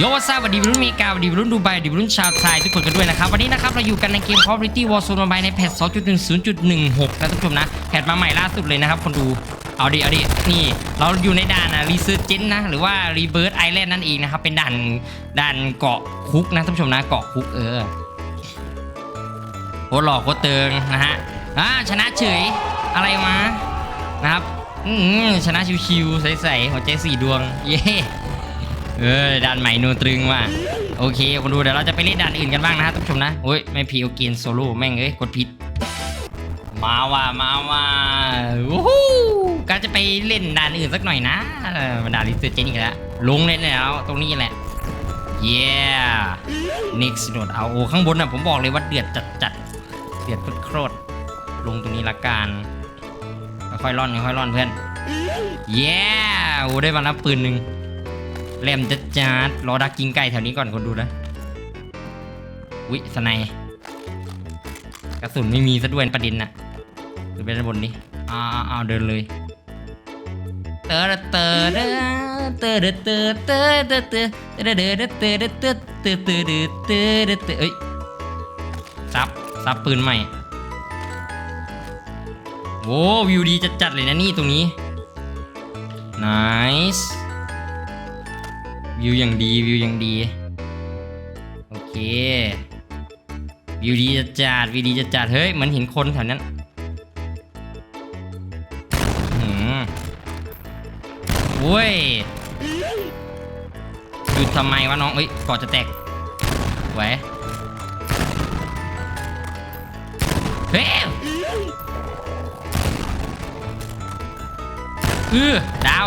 โยวัสวัสดีรุ่นเมกาสวัสดีรุ่นดูไบสวัสดีรุ่นชาวไทยทุกคนกันด้วยนะครับ วันนี้นะครับ เราอยู่กันในเกม Call of Duty Warzone Mobile ในแพท 2.10.16 นะท่านผู้ชมนะ แพทมาใหม่ล่าสุดเลยนะครับคนดูเอาดิเอาดินี่เราอยู่ในด่านอะรีเซิร์เจนนะหรือว่ารีเบิร์ i ไอแลนด์นั่นเองนะครับ เป็นด่านด่านเกาะคุกนะท่านผู้ชมนะเกาะคุกเออโคตรหล่อโคตรเติงนะฮะอ่าชนะเฉยอะไรมานะครับอืมชนะชิวๆใสๆหัวใจสี่ดวง เย้ เออด่านใหม่นูตรึงว่ะโอเคคนดูเดี๋ยวเราจะไปเล่นด่านอื่นกันบ้างนะฮะท่านผู้ชมนะโอ้ยไม่พีโอเกนโซโล่แม่งเอ้ยกดผิดมาว่ะมาว่ะวู้ฮู้ก็จะไปเล่นด่านอื่นสักหน่อยนะเออมาด่านรีเสิร์เจนอีกแล้วลงเล่นแล้วตรงนี้แหละ yeah next node เอาโอ้ข้างบนน่ะผมบอกเลยว่าเดือดจัดจัดเดือดโคตรๆลงตรงนี้ละกันค่อยร่อนค่อยร่อนเพื่อน yeah โอ้ได้มาแล้วปืนหนึ่ง แหลมจัดจัดรอดักกิ้งไก่แถวนี้ก่อนคนดูนะวิสไนกระสุนไม่มีซะด้วยประเด็นน่ะเดินไปด้านบนนี้อ้าวอ้าวเดินเลยเตอร์เตอร์เตอร์เตอร์เตอร์เตอร์เตอร์เตอร์เตอร์เตอร์เตอร์เตอร์เตอร์เตอร์เตอร์เตอร์เตอร์เตอร์เอ้ยซับซับปืนใหม่โว้วิวดีจัดจัดๆเลยนะนี่ตรงนี้ nice วิวอย่างดีวิวอย่างดี โอเค วิวดีจะจัดวิวดีจะจัดเฮ้ยเหมือนเห็นคนแถวนั้นหืมโว้ยหยุดทำไมวะน้องเอ้ยก่อจะแตกไหวเฮ้ยเออดาว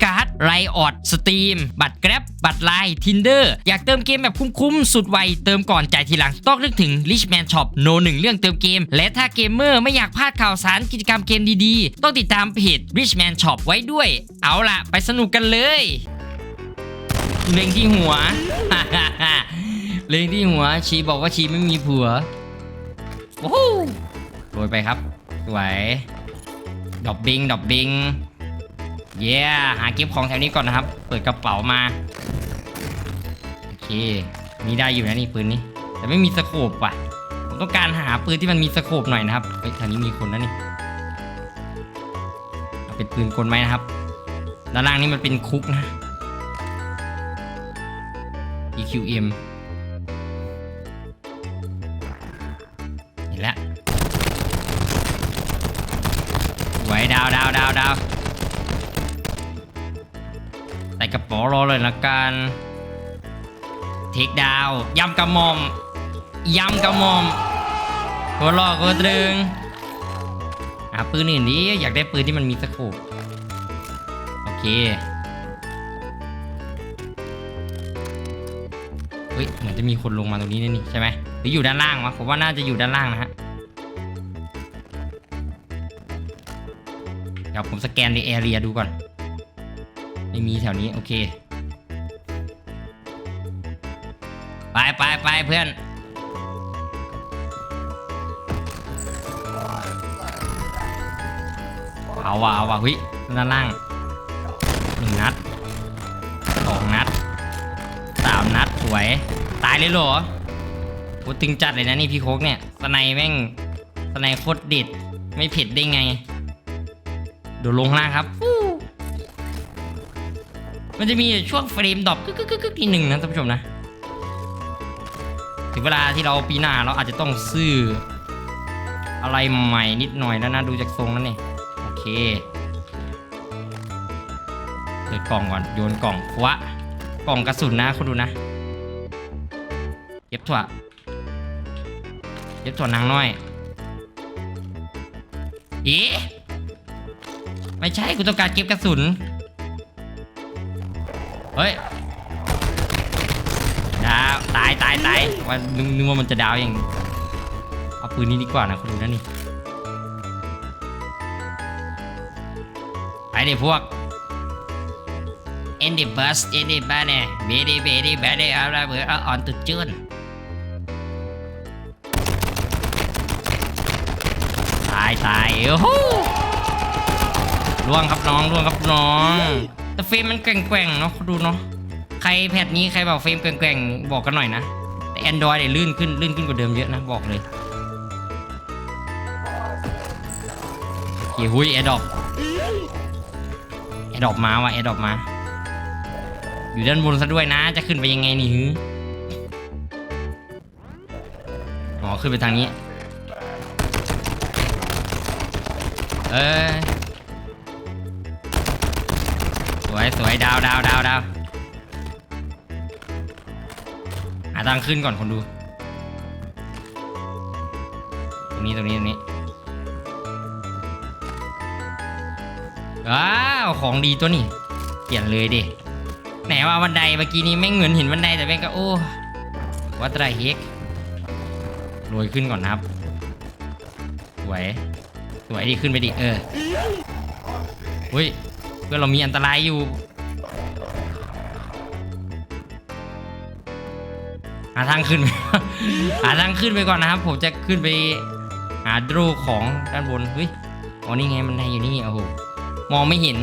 ไรออดสตรีมบัตรแกร็บบัตรไลน์ทินเดอร์อยากเติมเกมแบบคุ้มๆ สุดไว เติมก่อนจ่ายทีหลัง ต้องนึกถึง Richman Shop โนหนึ่งเรื่องเติมเกม และถ้าเกมเมอร์ไม่อยากพลาดข่าวสารกิจกรรมเกมดีๆ ต้องติดตามเพจ Richman Shop ไว้ด้วย เอาล่ะ ไปสนุกกันเลยเล็งที่หัวเล็งที่หัวชีบอกว่าชีไม่มีผัวโอ้โหโรยไปครับสวยดอบบิงดอบบิง เย้หาเก็บของแถวนี้ก่อนนะครับ เปิดกระเป๋ามา โอเคนี่ได้อยู่นะนี่ปืนนี้ แต่ไม่มีสโคปว่ะ ผมต้องการหาปืนที่มันมีสโคปหน่อยนะครับเฮ้ยแถวนี้มีคนนะนี่เอาเป็นปืนกลไหมนะครับ ด้านล่างนี่มันเป็นคุกนะ EQM เห็นแล้วไหวดาวดาวดาวดาว กระเป๋ารอเลยละกันเทคดาวยำกระหมอมยำกระหมอมโคตรอกโคตรตรึงหาปืนอื่นดิอยากได้ปืนที่มันมีสโคปโอเคเฮ้ยเหมือนจะมีคนลงมาตรงนี้นี่นี่ใช่ไหมหรืออยู่ด้านล่างวะผมว่าน่าจะอยู่ด้านล่างนะฮะเดี๋ยวผมสแกนในแอเรียดูก่อน ไม่มีแถวนี้โอเค ไปไปไปเพื่อน เอาว่ะเอาว่ะเฮ้ยด้านล่างหนึ่งนัดสองนัดสามนัดสวย ตายเลยเหรอโคตรตึงจัดเลยนะนี่พี่โคกเนี่ยสไนแม่งสไนโคตรด็ดไม่ผ็ดได้ไงเดี๋ยวลงล่างครับ มันจะมีช่วงเฟรมดรอปกึกกึกกึกกึกทีหนึ่งนะท่านผู้ชมนะ ถึงเวลาที่เราปีหน้าเราอาจจะต้องซื้อ อะไรใหม่นิดหน่อยแล้วนะดูจากทรงแล้วนี่โอเคเปิดกล่องก่อนโยนกล่องวะกล่องกระสุนนะคุณดูนะเย็บถั่วเย็บถั่วนางน้อยอีไม่ใช่กูต้องการเก็บกระสุน เฮ้ยดาวตายตายตายว่านึกนึกว่ามันจะดาวอย่างเอาปืนนี้ดีกว่านะคุณดูนะนี่ไปเดี๋ยวพวก in the bus in the bus เนี่ย very very very อะไรเบอร์อ่อนตุดจืนตายตายโอ้โหล่วงครับน้องล่วงครับน้อง แต่เฟรมมันแกว่งๆเนาะดูเนาะใครแพทนี้ใครบอกเฟรมแกว่งๆบอกกันหน่อยนะแต่ Android เนี่ยลื่นขึ้นลื่นขึ้นกว่าเดิมเยอะนะบอกเลยโอเคหุยแอดดอปแอดดอปมาว่ะแอดดอปมา อยู่ด้านบนซะด้วยนะ จะขึ้นไปยังไงนี่หืออ๋อขึ้นไปทางนี้ เอ้ วยสวยดาวดาวดาวดาวหาทางขึ้นก่อนคนดู ตรงนี้ตรงนี้ตรงนี้ว้าวของดีตัวนี้ เปลี่ยนเลยดิไหนว่าบันไดเมื่อกี้นี้ไม่งเหมือนเห็นบันไดแต่แม่งก็โอ้วัดไรเฮกรวยขึ้นก่อนนะครับ สวย สวยดิขึ้นไปดิเออเฮ้ย พื่อนเรามีอันตรายอยู่ หาทางขึ้น หาทางขึ้นไปก่อนนะครับ ผมจะขึ้นไปหาดูของด้านบนเฮ้ยอ๋อนี่ไงมันไดอยู่นี่โอ้โหมองไม่เห็น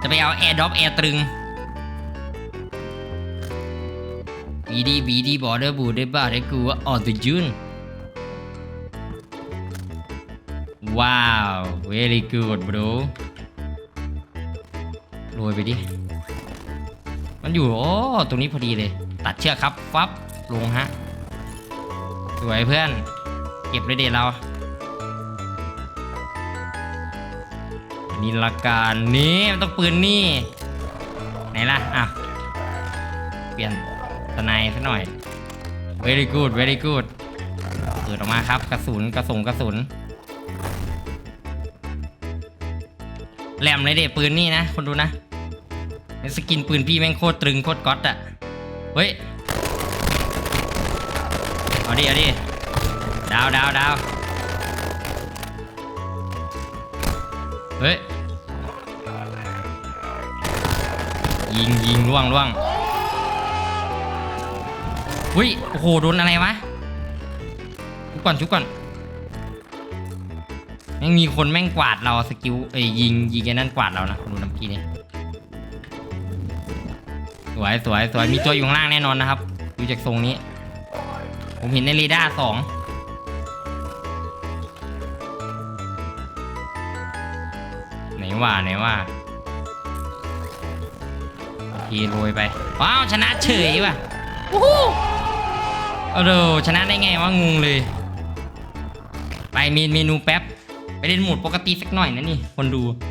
จะไปเอาแอร์ดรอปแอร์ตรึงบีดีบีดีบอร์เดอร์บูได้บ้าได้กูว่าออตุจุน ว้าว very good bro โรยไปดิ มันอยู่ โอ้ ตรงนี้พอดีเลย ตัดเชือกครับ ฟับ ลงฮะ สวยเพื่อน เก็บเลยเด็ดเรา นี่ละกันนี่มันต้องปืนนี่ ไหนล่ะ อะ เปลี่ยนสไนด์ซะหน่อย very good very good เปิดออกมาครับ กระสุน กระสุนกระสุน แหลมเลยเด็ปืนนี่นะ คนดูนะสกินปืนพี่แม่งโคตรตรึงโคตรก๊อตอะเฮ้ย เอาดิ เอาดิ ดาวดาวดาวเฮ้ย ยิงยิงล่วงล่วงอุ้ย โอ้โห โดนอะไรวะชุบก่อนชุบก่อน ม่งมีคนแม่งกวาดเราสกิลเอ้ยยิงยิงไอ้นั่นกวาดเรานะดูน้ำกี้นี่สวยสวยสวยมีตัวอยู่ข้างล่างแน่นอนนะครับดูจากทรงนี้ ผมเห็นในเรดาร์สองไหนว่าไหนว่าโอเคโรยไป ว้าวชนะเฉยว่ะวู้ฮู้เอาเดชนะได้ไงวะงงเลย ไปเมนเมนูแป๊บไป เล่นโหมดปกติสักหน่อยนะนี่คนดู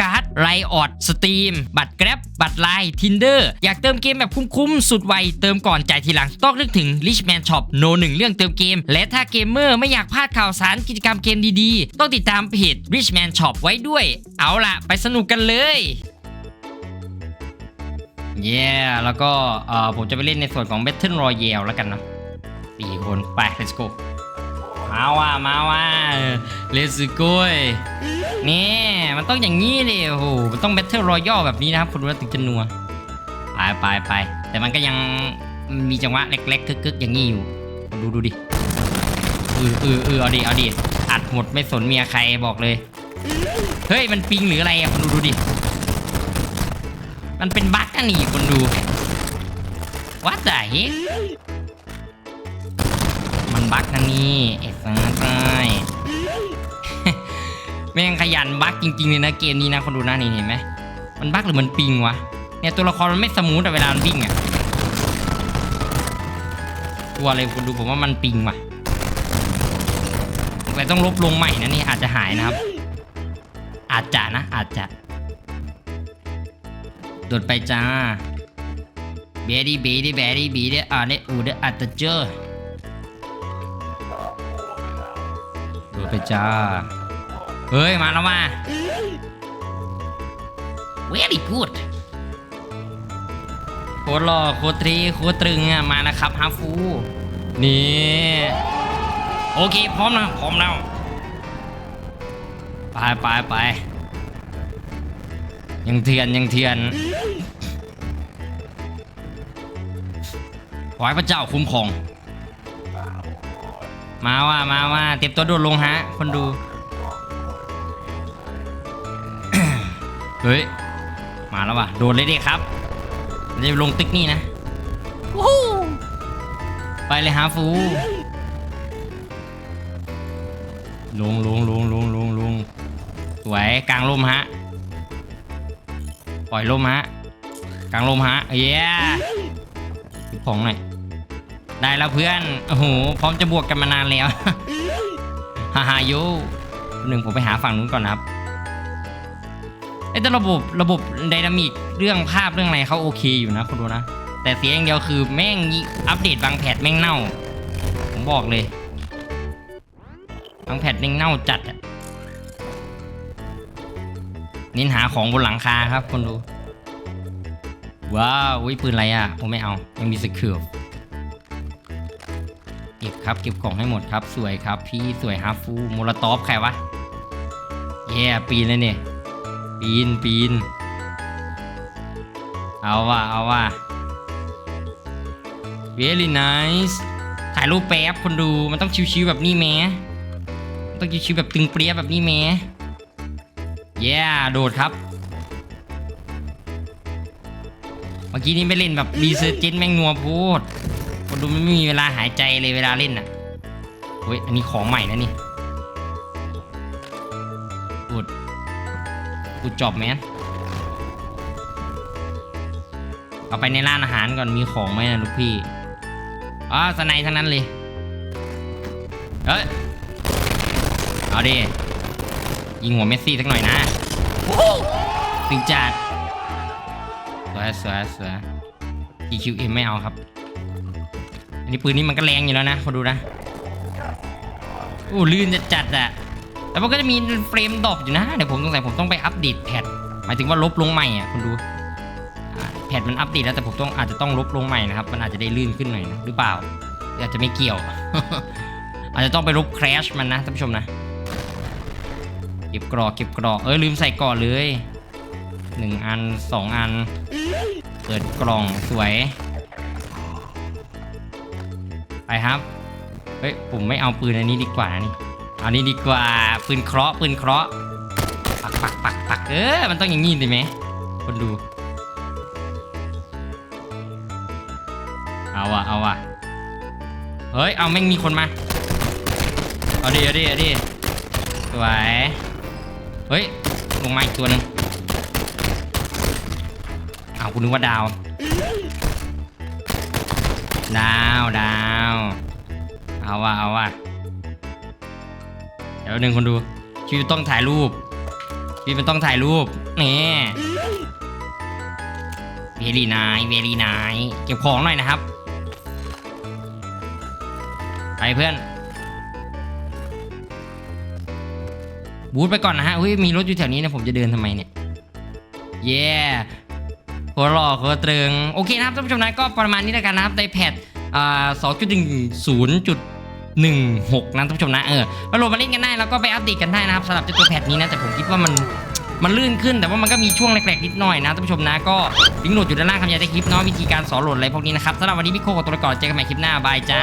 การ์ดไรออดสตรีมบัตรแกร็บบัตรไลน์ทินเดอร์อยากเติมเกมแบบคุ้มๆ สุดไว เติมก่อนจ่ายทีหลัง ต้องนึกถึง Richman Shop โนหนึ่งเรื่องเติมเกม และถ้าเกมเมอร์ไม่อยากพลาดข่าวสารกิจกรรมเกมดีๆ ต้องติดตามเพจ Richman Shop ไว้ด้วย เอาล่ะ ไปสนุกกันเลยเย้แล้วก็ผมจะไปเล่นในส่วนของ Battle Royale แล้วกันเนาะสี่คนไป let's go มาว่ามาว่า let's go นี่มันต้องอย่างนี้เลยโอ้โหมันต้อง Battle Royale แบบนี้นะครับคุณรู้ว่าถึงจะนัวไปไปไปแต่มันก็ยังมีจังหวะเล็กๆกึกๆอย่างนี้อยู่คุณดูดูดิเออเออเออเอาดิเอาดิอัดหมดไม่สนเมียใครบอกเลย เฮ้ยมันปิงหรืออะไรอะคุณดูดูดิมันเป็นบั๊กอะนี่คนดูวัดไหน บั๊กนะนี่ไอ้สังไส้แม่งขยันบั๊กจริงๆเลยนะเกมนี้นะคนดูหนะนี่เห็นไหมมันบั๊กหรือมันปิงวะเนี่ยตัวละครมันไม่สมูทแต่เวลามันวิ่งอะตัวเลยคุณดูผมว่ามันปิงว่ะแต่ต้องลบลงใหม่นะนี่อาจจะหายนะครับ อาจจะนะอาจจะโดดไปจ้าเบดี้เบดี้เบดี้บีเดอ่าเดอูเดอัตเจอร์ ดไปจ้า เฮ้ย มาแล้วมา very good โคตรหล่อโคตรตรีโคตรตรึงอะมานะครับฮาฟู นี่ โอเค พร้อมนะพร้อมแล้ว ไปไปไปยังเถื่อนยังเถื่อนขอให้พระเจ้าคุ้มครอง มาว่ามาว่าเต็มตัวโดดลงฮะ คนดู เฮ้ย มาแล้วว่ะ โดดเลยดิครับจะลงตึกนี่นะ ไปเลยฮาฟู ลงลงลงลงลงลงสวยกลางลมฮะ ปล่อยลมฮะ กลางลมฮะ เย้ของหน่อย ได้แล้วเพื่อนโอ้โหพร้อมจะบวกกันมานานแล้วฮ่าฮ่าโยหนึ่งผมไปหาฝั่งนู้นก่อนนะครับไอ้แต่ระบบระบบไดนามิกเรื่องภาพเรื่องอะไรเขาโอเคอยู่นะคุณดูนะ แต่เสียอย่างเดียวคือแม่งอัปเดตบางแพทแม่งเน่า ผมบอกเลย บางแพทแม่งเน่าจัดอะเน้นหาของบนหลังคาครับคนดู ว้าวอุ้ยปืนอะไรอะผมไม่เอายังมีสกิล ก็บครับเก็บกล่องให้หมดครับสวยครับ พี่สวยฮาฟูโมลตอฟใครวะเย่ปีนเลยเนี่ยปีนปีน เอาว่ะเอาว่ะ very nice ถ่ายรูปแป๊บคนดูมันต้องชิวๆแบบนี้แม้ต้องชิวๆแบบตึงเปรี้ยแบบนี้แม้เย้โดดครับ เมื่อกี้นี้ไม่เล่นแบบรีเซอร์เจนแม่งนัวโพด คนดูไม่มีเวลาหายใจเลยเวลาเล่นอะเฮ้ยอันนี้ของใหม่นะนี่กูดกูจอบแมนเอาไปในร้านอาหารก่อนมีของไหมนะลูกพี่อ๋อสไนทั้งนั้นเลยเฮ้ยเอาดิยิงหัวเมสซี่สักหน่อยนะถึงจัดสวยสวยสวย EQM ไม่เอาครับ อันนี้ปืนนี้มันก็แรงอยู่แล้วนะคนดูนะโอ้ลื่นจะจัดอะแต่มันก็จะมีเฟรมดรอปอยู่นะเดี๋ยวผมสงสัยผมต้องไปอัปเดตแพทหมายถึงว่าลบลงใหม่อะคุณดูแพทมันอัปเดตแล้วแต่ผมต้องอาจจะต้องลบลงใหม่นะครับมันอาจจะได้ลื่นขึ้นหน่อยนะหรือเปล่าอาจจะไม่เกี่ยว อาจจะต้องไปลบ crash มันนะท่านผู้ชมนะเก็บกรอกเก็บกรอกเออลืมใส่ก่อนเลยหนึ่งอันสองอัน เปิดกล่องสวย ไปครับ เฮ้ยผมไม่เอาปืนอันนี้ดีกว่านะนี่เอานี้ดีกว่าปืนเคราะห์ปืนเคราะห์ปักปักปักปักเออมันต้องอย่างนี้ดิไหมคนดู เอาว่ะเอาว่ะเฮ้ยเอาแม่งมีคนมาเอาดิเอาดิเอาดิสวยเฮ้ยลงมาอีกตัวหนึงเอาคุณนึกว่าดาว ดาวดาวเอาว่ะเอาว่ะเดี๋ยวหนึ่งคนดูชีวิตต้องถ่ายรูปชีวิตมันต้องถ่ายรูปนี่เวลีนายเวลีนายเก็บของหน่อยนะครับไปเพื่อน บูทไปก่อนนะฮะเฮ้ยมีรถอยู่แถวนี้นะผมจะเดินทำไมเนี่ยเย้ โคตรหล่อโคตรตรึง โอเคนะครับท่านผู้ชมนะก็ประมาณนี้แล้วกันนะครับในแพทสองจุดหนึ่งศูนย์จุดหนึ่งหกนะท่านผู้ชมนะเออมาโหลดมาเล่นกันได้แล้วก็ไปอัปเดตกันได้นะครับสำหรับเจ้าตัวแพทนี้นะแต่ผมคิดว่ามันมันลื่นขึ้นแต่ว่ามันก็มีช่วงแรกๆนิดหน่อยนะท่านผู้ชมนะก็ลิงก์โหลดอยู่ด้านล่างคำยายใต้คลิปเนาะวิธีการสอนโหลดอะไรพวกนี้นะครับสำหรับวันนี้พี่โคกับตัวละก่อนเจอกันใหม่คลิปหน้าบายจ้า